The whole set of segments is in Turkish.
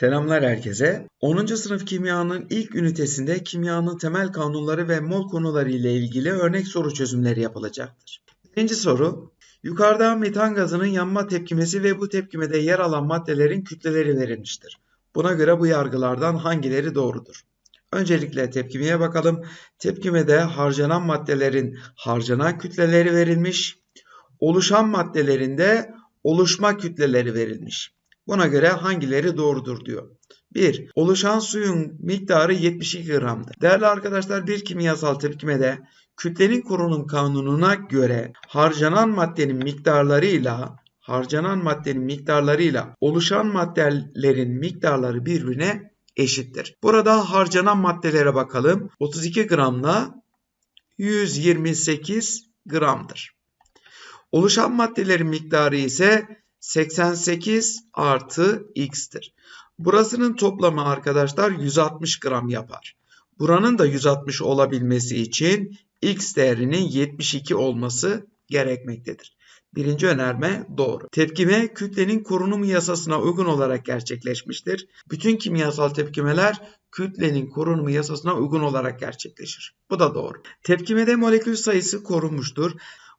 Selamlar herkese. 10. sınıf kimyanın ilk ünitesinde kimyanın temel kanunları ve mol konuları ile ilgili örnek soru çözümleri yapılacaktır. Birinci soru. Yukarıda metan gazının yanma tepkimesi ve bu tepkimede yer alan maddelerin kütleleri verilmiştir. Buna göre bu yargılardan hangileri doğrudur? Öncelikle tepkimeye bakalım. Tepkimede harcanan maddelerin harcanan kütleleri verilmiş. Oluşan maddelerinde oluşma kütleleri verilmiş. Buna göre hangileri doğrudur diyor. 1. Oluşan suyun miktarı 72 gramdır. Değerli arkadaşlar bir kimyasal tepkimede kütlenin korunum kanununa göre harcanan maddenin miktarlarıyla harcanan maddenin miktarlarıyla oluşan maddelerin miktarları birbirine eşittir. Burada harcanan maddelere bakalım. 32 gramla 128 gramdır. Oluşan maddelerin miktarı ise 88 artı x'tir. Burasının toplamı arkadaşlar 160 gram yapar. Buranın da 160 olabilmesi için x değerinin 72 olması gerekmektedir. Birinci önerme doğru. Tepkime kütlenin korunumu yasasına uygun olarak gerçekleşmiştir. Bütün kimyasal tepkimeler kütlenin korunumu yasasına uygun olarak gerçekleşir. Bu da doğru. Tepkimede molekül sayısı korunmuştur.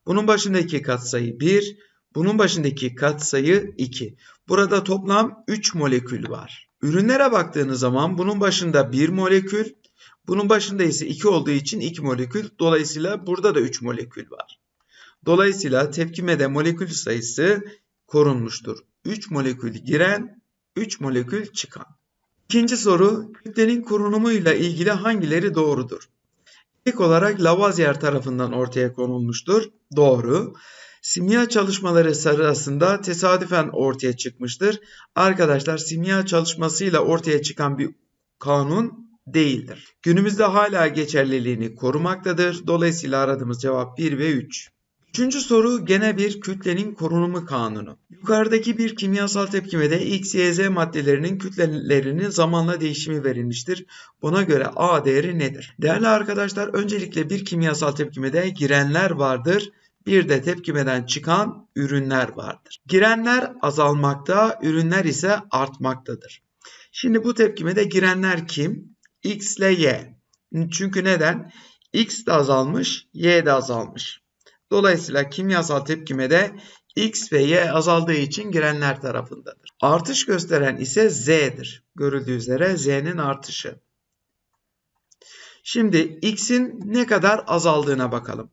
Bunun başındaki katsayı 1, bunun başındaki katsayı 2. Burada toplam 3 molekül var. Ürünlere baktığınız zaman bunun başında 1 molekül, bunun başında ise 2 olduğu için 2 molekül. Dolayısıyla burada da 3 molekül var. Dolayısıyla tepkimede molekül sayısı korunmuştur. 3 molekül giren, 3 molekül çıkan. İkinci soru, kütlenin korunumuyla ilgili hangileri doğrudur? İlk olarak Lavoisier tarafından ortaya konulmuştur. Doğru. Simya çalışmaları sırasında tesadüfen ortaya çıkmıştır. Arkadaşlar simya çalışmasıyla ortaya çıkan bir kanun değildir. Günümüzde hala geçerliliğini korumaktadır. Dolayısıyla aradığımız cevap 1 ve 3. Üçüncü soru gene bir kütlenin korunumu kanunu. Yukarıdaki bir kimyasal tepkimede X, Y, Z maddelerinin kütlelerinin zamanla değişimi verilmiştir. Buna göre A değeri nedir? Değerli arkadaşlar öncelikle bir kimyasal tepkimede girenler vardır. Bir de tepkimeden çıkan ürünler vardır. Girenler azalmakta, ürünler ise artmaktadır. Şimdi bu tepkimede girenler kim? X ile Y. Çünkü neden? X de azalmış, Y de azalmış. Dolayısıyla kimyasal tepkimede X ve Y azaldığı için girenler tarafındadır. Artış gösteren ise Z'dir. Görüldüğü üzere Z'nin artışı. Şimdi X'in ne kadar azaldığına bakalım.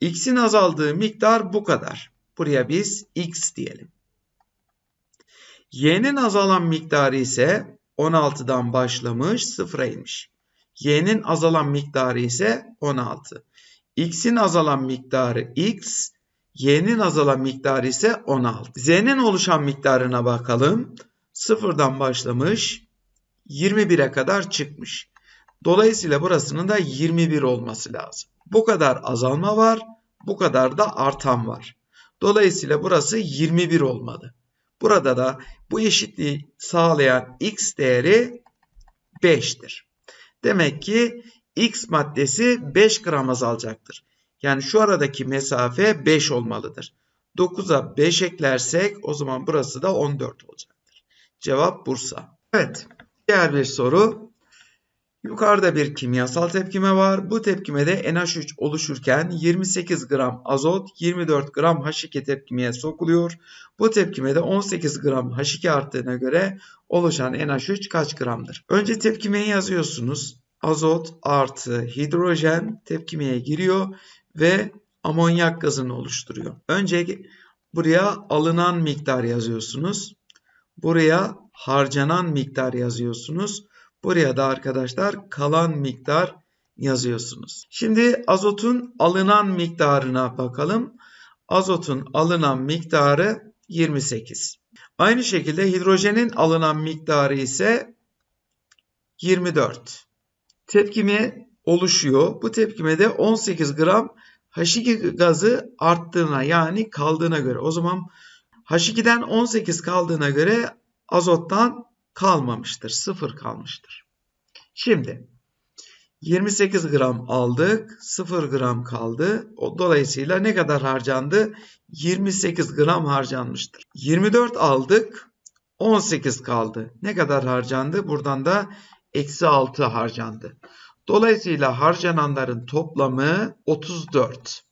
X'in azaldığı miktar bu kadar. Buraya biz X diyelim. Y'nin azalan miktarı ise 16'dan başlamış 0'a inmiş. Y'nin azalan miktarı ise 16. X'in azalan miktarı X, Y'nin azalan miktarı ise 16. Z'nin oluşan miktarına bakalım. 0'dan başlamış 21'e kadar çıkmış. Dolayısıyla burasının da 21 olması lazım. Bu kadar azalma var, bu kadar da artan var. Dolayısıyla burası 21 olmalı. Burada da bu eşitliği sağlayan x değeri 5'tir. Demek ki x maddesi 5 gram azalacaktır. Yani şu aradaki mesafe 5 olmalıdır. 9'a 5 eklersek o zaman burası da 14 olacaktır. Cevap Bursa. Evet. Diğer bir soru. Yukarıda bir kimyasal tepkime var. Bu tepkimede NH3 oluşurken 28 gram azot 24 gram H2 tepkimeye sokuluyor. Bu tepkimede 18 gram H2 arttığına göre oluşan NH3 kaç gramdır? Önce tepkimeyi yazıyorsunuz. Azot artı hidrojen tepkimeye giriyor ve amonyak gazını oluşturuyor. Önce buraya alınan miktar yazıyorsunuz. Buraya harcanan miktar yazıyorsunuz. Buraya da arkadaşlar kalan miktar yazıyorsunuz. Şimdi azotun alınan miktarına bakalım. Azotun alınan miktarı 28. Aynı şekilde hidrojenin alınan miktarı ise 24. Tepkime oluşuyor. Bu tepkimede 18 gram H2 gazı arttığına yani kaldığına göre o zaman H2'den 18 kaldığına göre azottan kalmamıştır. Sıfır kalmıştır. Şimdi 28 gram aldık. 0 gram kaldı. Dolayısıyla ne kadar harcandı? 28 gram harcanmıştır. 24 aldık. 18 kaldı. Ne kadar harcandı? Buradan da eksi 6 harcandı. Dolayısıyla harcananların toplamı 34.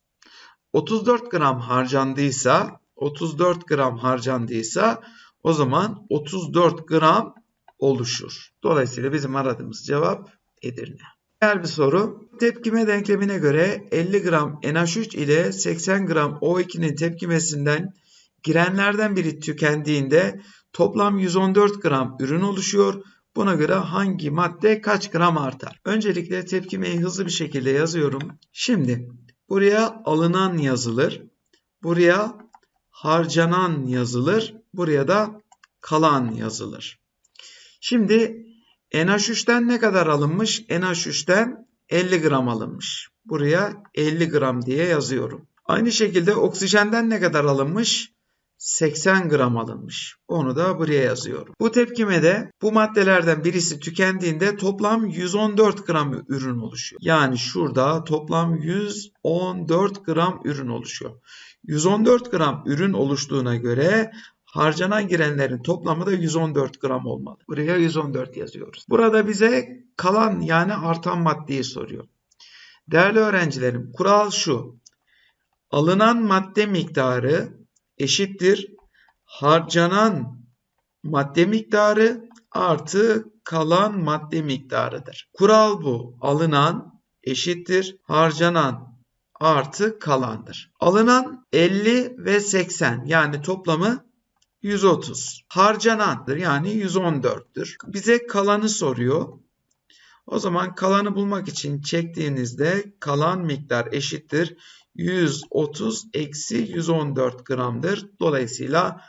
34 gram harcandıysa 34 gram harcandıysa o zaman 34 gram oluşur. Dolayısıyla bizim aradığımız cevap Edirne. Diğer bir soru. Tepkime denklemine göre 50 gram NH3 ile 80 gram O2'nin tepkimesinden girenlerden biri tükendiğinde toplam 114 gram ürün oluşuyor. Buna göre hangi madde kaç gram artar? Öncelikle tepkimeyi hızlı bir şekilde yazıyorum. Şimdi buraya alınan yazılır. Buraya harcanan yazılır. Buraya da kalan yazılır. Şimdi NH3'ten ne kadar alınmış? NH3'ten 50 gram alınmış. Buraya 50 gram diye yazıyorum. Aynı şekilde oksijenden ne kadar alınmış? 80 gram alınmış. Onu da buraya yazıyorum. Bu tepkimede bu maddelerden birisi tükendiğinde toplam 114 gram ürün oluşuyor. Yani şurada toplam 114 gram ürün oluşuyor. 114 gram ürün oluştuğuna göre harcanan girenlerin toplamı da 114 gram olmalı. Buraya 114 yazıyoruz. Burada bize kalan yani artan maddeyi soruyor. Değerli öğrencilerim kural şu. Alınan madde miktarı eşittir harcanan madde miktarı artı kalan madde miktarıdır. Kural bu. Alınan eşittir harcanan artı kalandır. Alınan 50 ve 80 yani toplamı 130. Harcanandır yani 114'tür. Bize kalanı soruyor. O zaman kalanı bulmak için çektiğinizde kalan miktar eşittir 130 eksi 114 gramdır. Dolayısıyla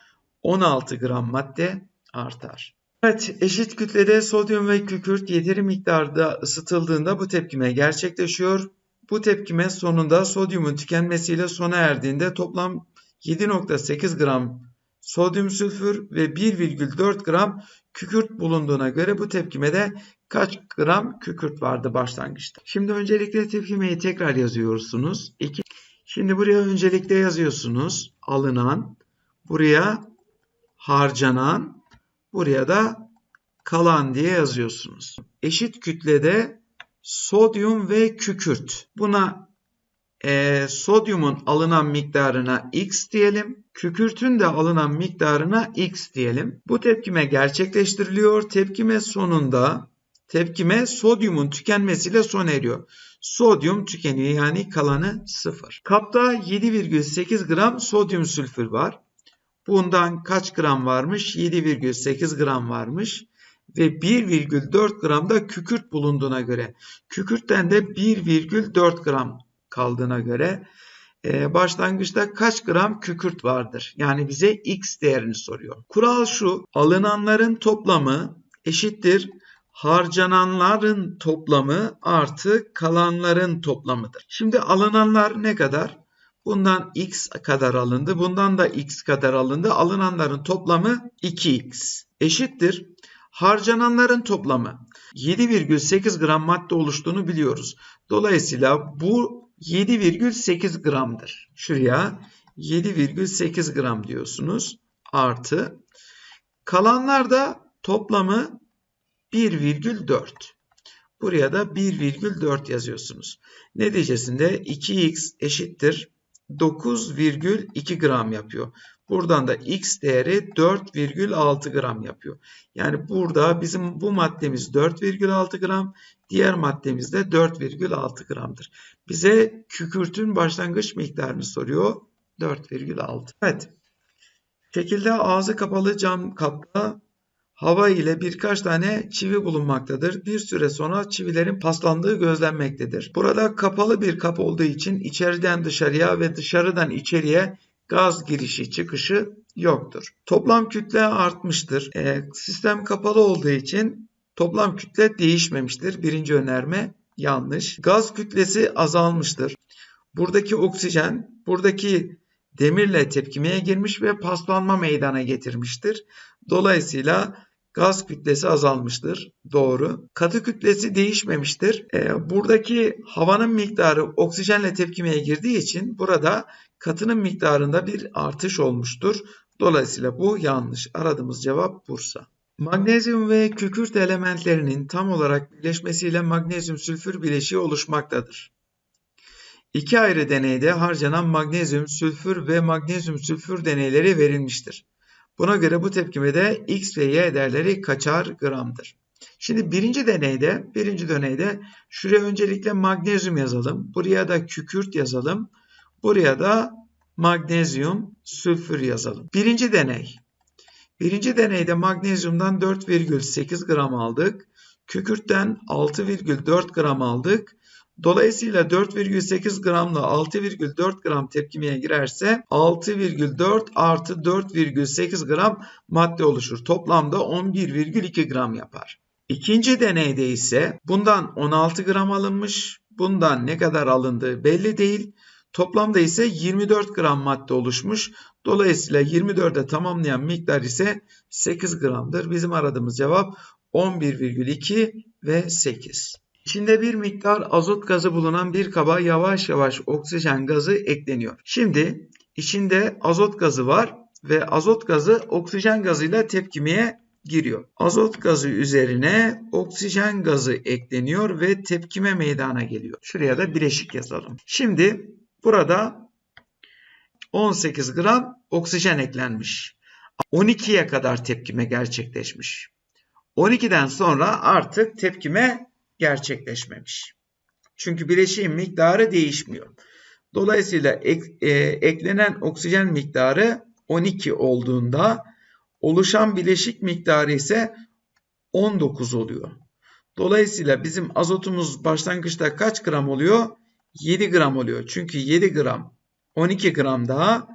16 gram madde artar. Evet, eşit kütlede sodyum ve kükürt yeteri miktarda ısıtıldığında bu tepkime gerçekleşiyor. Bu tepkime sonunda sodyumun tükenmesiyle sona erdiğinde toplam 7.8 gram sodyum sülfür ve 1,4 gram kükürt bulunduğuna göre bu tepkimede kaç gram kükürt vardı başlangıçta. Şimdi öncelikle tepkimeyi tekrar yazıyorsunuz. 2 Şimdi buraya öncelikle yazıyorsunuz. Alınan, buraya harcanan, buraya da kalan diye yazıyorsunuz. Eşit kütlede sodyum ve kükürt. Buna e, sodyumun alınan miktarına x diyelim. Kükürtün de alınan miktarına x diyelim. Bu tepkime gerçekleştiriliyor. Tepkime sonunda tepkime sodyumun tükenmesiyle sona eriyor. Sodyum tükeniyor yani kalanı 0. Kapta 7,8 gram sodyum sülfür var. Bundan kaç gram varmış? 7,8 gram varmış. Ve 1,4 gram da kükürt bulunduğuna göre. Kükürtten de 1,4 gram kaldığına göre e, başlangıçta kaç gram kükürt vardır? Yani bize x değerini soruyor. Kural şu. Alınanların toplamı eşittir harcananların toplamı artı kalanların toplamıdır. Şimdi alınanlar ne kadar? Bundan x kadar alındı. Bundan da x kadar alındı. Alınanların toplamı 2x eşittir. Harcananların toplamı 7,8 gram madde oluştuğunu biliyoruz. Dolayısıyla bu 7,8 gramdır. Şuraya 7,8 gram diyorsunuz. Artı kalanlar da toplamı 1,4. Buraya da 1,4 yazıyorsunuz. Neticesinde 2x eşittir 9,2 gram yapıyor. Buradan da x değeri 4,6 gram yapıyor. Yani burada bizim bu maddemiz 4,6 gram, diğer maddemiz de 4,6 gramdır. Bize kükürtün başlangıç miktarını soruyor. 4,6. Evet. Şekilde ağzı kapalı cam kapta hava ile birkaç tane çivi bulunmaktadır. Bir süre sonra çivilerin paslandığı gözlenmektedir. Burada kapalı bir kap olduğu için içeriden dışarıya ve dışarıdan içeriye gaz girişi çıkışı yoktur. Toplam kütle artmıştır. E, sistem kapalı olduğu için toplam kütle değişmemiştir. Birinci önerme yanlış. Gaz kütlesi azalmıştır. Buradaki oksijen buradaki demirle tepkimeye girmiş ve paslanma meydana getirmiştir. Dolayısıyla Gaz kütlesi azalmıştır. Doğru. Katı kütlesi değişmemiştir. E, buradaki havanın miktarı oksijenle tepkimeye girdiği için burada katının miktarında bir artış olmuştur. Dolayısıyla bu yanlış. Aradığımız cevap Bursa. Magnezyum ve kükürt elementlerinin tam olarak birleşmesiyle magnezyum sülfür bileşiği oluşmaktadır. İki ayrı deneyde harcanan magnezyum sülfür ve magnezyum sülfür deneyleri verilmiştir. Buna göre bu tepkimede X ve Y değerleri kaçar gramdır. Şimdi birinci deneyde, birinci deneyde şuraya öncelikle magnezyum yazalım. Buraya da kükürt yazalım. Buraya da magnezyum sülfür yazalım. Birinci deney. Birinci deneyde magnezyumdan 4,8 gram aldık. Kükürtten 6,4 gram aldık. Dolayısıyla 4,8 gramla 6,4 gram tepkimeye girerse 6,4 artı 4,8 gram madde oluşur. Toplamda 11,2 gram yapar. İkinci deneyde ise bundan 16 gram alınmış. Bundan ne kadar alındığı belli değil. Toplamda ise 24 gram madde oluşmuş. Dolayısıyla 24'e tamamlayan miktar ise 8 gramdır. Bizim aradığımız cevap 11,2 ve 8. İçinde bir miktar azot gazı bulunan bir kaba yavaş yavaş oksijen gazı ekleniyor. Şimdi içinde azot gazı var ve azot gazı oksijen gazıyla tepkimeye giriyor. Azot gazı üzerine oksijen gazı ekleniyor ve tepkime meydana geliyor. Şuraya da bileşik yazalım. Şimdi burada 18 gram oksijen eklenmiş. 12'ye kadar tepkime gerçekleşmiş. 12'den sonra artık tepkime gerçekleşmemiş. Çünkü bileşiğin miktarı değişmiyor. Dolayısıyla ek, e, eklenen oksijen miktarı 12 olduğunda oluşan bileşik miktarı ise 19 oluyor. Dolayısıyla bizim azotumuz başlangıçta kaç gram oluyor? 7 gram oluyor. Çünkü 7 gram 12 gram daha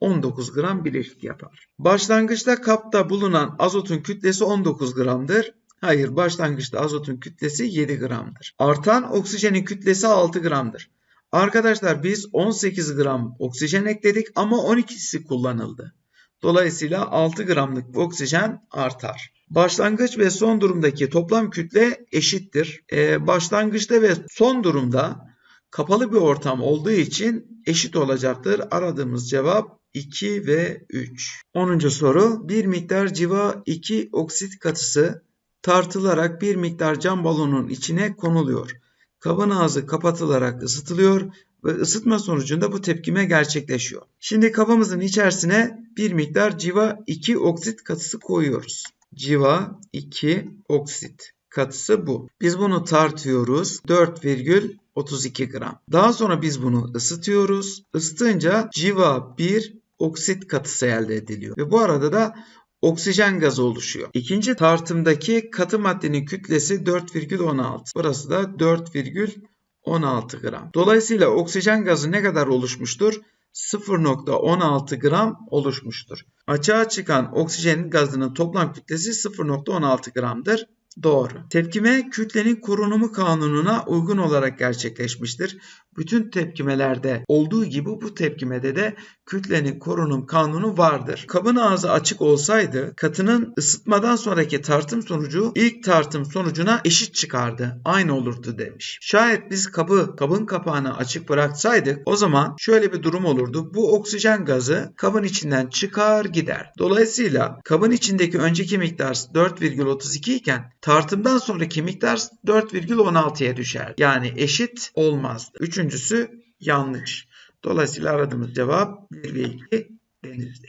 19 gram bileşik yapar. Başlangıçta kapta bulunan azotun kütlesi 19 gramdır. Hayır, başlangıçta azotun kütlesi 7 gramdır. Artan oksijenin kütlesi 6 gramdır. Arkadaşlar biz 18 gram oksijen ekledik ama 12'si kullanıldı. Dolayısıyla 6 gramlık oksijen artar. Başlangıç ve son durumdaki toplam kütle eşittir. Ee, başlangıçta ve son durumda kapalı bir ortam olduğu için eşit olacaktır. Aradığımız cevap 2 ve 3. 10. soru. Bir miktar civa 2 oksit katısı tartılarak bir miktar cam balonun içine konuluyor. Kabın ağzı kapatılarak ısıtılıyor ve ısıtma sonucunda bu tepkime gerçekleşiyor. Şimdi kabımızın içerisine bir miktar civa 2 oksit katısı koyuyoruz. Civa 2 oksit katısı bu. Biz bunu tartıyoruz. 4,32 gram. Daha sonra biz bunu ısıtıyoruz. Isıtınca civa 1 oksit katısı elde ediliyor. Ve bu arada da oksijen gazı oluşuyor. İkinci tartımdaki katı maddenin kütlesi 4,16. Burası da 4,16 gram. Dolayısıyla oksijen gazı ne kadar oluşmuştur? 0.16 gram oluşmuştur. Açığa çıkan oksijenin gazının toplam kütlesi 0.16 gramdır. Doğru. Tepkime kütlenin korunumu kanununa uygun olarak gerçekleşmiştir. Bütün tepkimelerde olduğu gibi bu tepkimede de kütlenin korunum kanunu vardır. Kabın ağzı açık olsaydı katının ısıtmadan sonraki tartım sonucu ilk tartım sonucuna eşit çıkardı. Aynı olurdu demiş. Şayet biz kabı kabın kapağını açık bıraksaydık o zaman şöyle bir durum olurdu. Bu oksijen gazı kabın içinden çıkar gider. Dolayısıyla kabın içindeki önceki miktar 4,32 iken tartımdan sonraki miktar 4,16'ya düşer. Yani eşit olmazdı. Üçüncüsü yanlış. Dolayısıyla aradığımız cevap 1 ve 2 denizli.